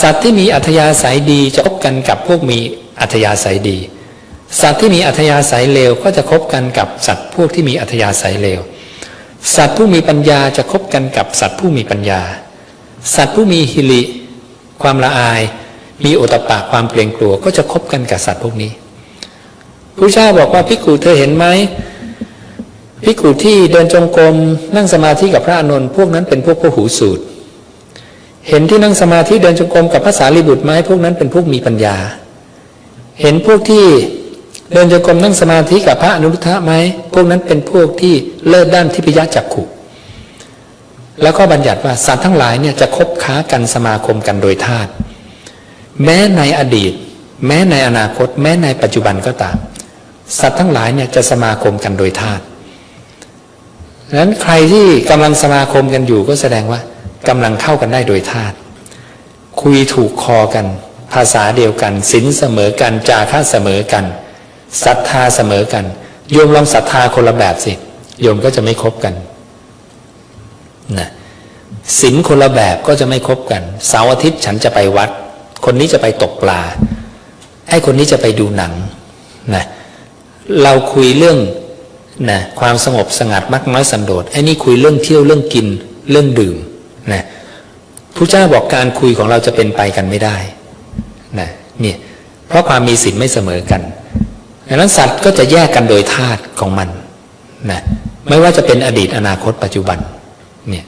สัตว์ที่มีอัธยาศัยดีจะคบกันกับพวกมีอัธยาศัยดี สัตว์ที่มีอัธยาศัยเลวก็จะคบกันกับสัตว์พวกที่มีอัธยาศัยเลว สัตว์ผู้มีปัญญาจะคบกันกับสัตว์ผู้มีปัญญา สัตว์ผู้มีฮิริความละอาย มีโอตปะความเกรงกลัว ก็จะคบกันกับสัตว์พวกนี้พระเจ้าบอกว่าพิกูเธอเห็นไหมพิกูที่เดินจงกรมนั่งสมาธิกับพระอานนพวกนั้นเป็นพวกพวกหูสูตร เห็นที่นั่งสมาธิเดินจงกรมกับพระสารีบุตรไหมพวกนั้นเป็นพวกมีปัญญา เห็นพวกที่เดินจงกรมนั่งสมาธิกับพระอนุรุทธะไหมพวกนั้นเป็นพวกที่เลิศด้านทิพยจักขุแล้วก็บัญญัติว่าสัตว์ทั้งหลายเนี่ยจะคบค้ากันสมาคมกันโดยธาตุแม้ในอดีต แม้ในอนาคต แม้ในปัจจุบันก็ตาม สัตว์ทั้งหลายเนี่ยจะสมาคมกันโดยธาตุดังนั้นใครที่กำลังสมาคมกันอยู่ก็แสดงว่า กำลังเข้ากันได้โดยธาตุคุยถูกคอกัน ภาษาเดียวกันศีลเสมอกัน จาค่าเสมอกันศรัทธาเสมอกัน โยมลองศรัทธาคนละแบบสิโยมก็จะไม่คบกันนะศีลคนละแบบก็จะไม่คบกันเสาร์อาทิตย์ฉันจะไปวัด คนนี้จะไปตกปลาไอ้คนนี้จะไปดูหนังนะเราคุยเรื่องนะความสงบสงัดมักน้อยสันโดษไอ้นี่คุยเรื่องเที่ยวเรื่องกินเรื่องดื่ม นะผู้เจ้าบอกการคุยของเราจะเป็นไปกันไม่ได้นะเนี่ยเพราะความมีศีลไม่เสมอกันดังนั้นสัตว์ก็จะแยกกันโดยธาตุของมันนะไม่ว่าจะเป็นอดีตอนาคตปัจจุบันเนี่ย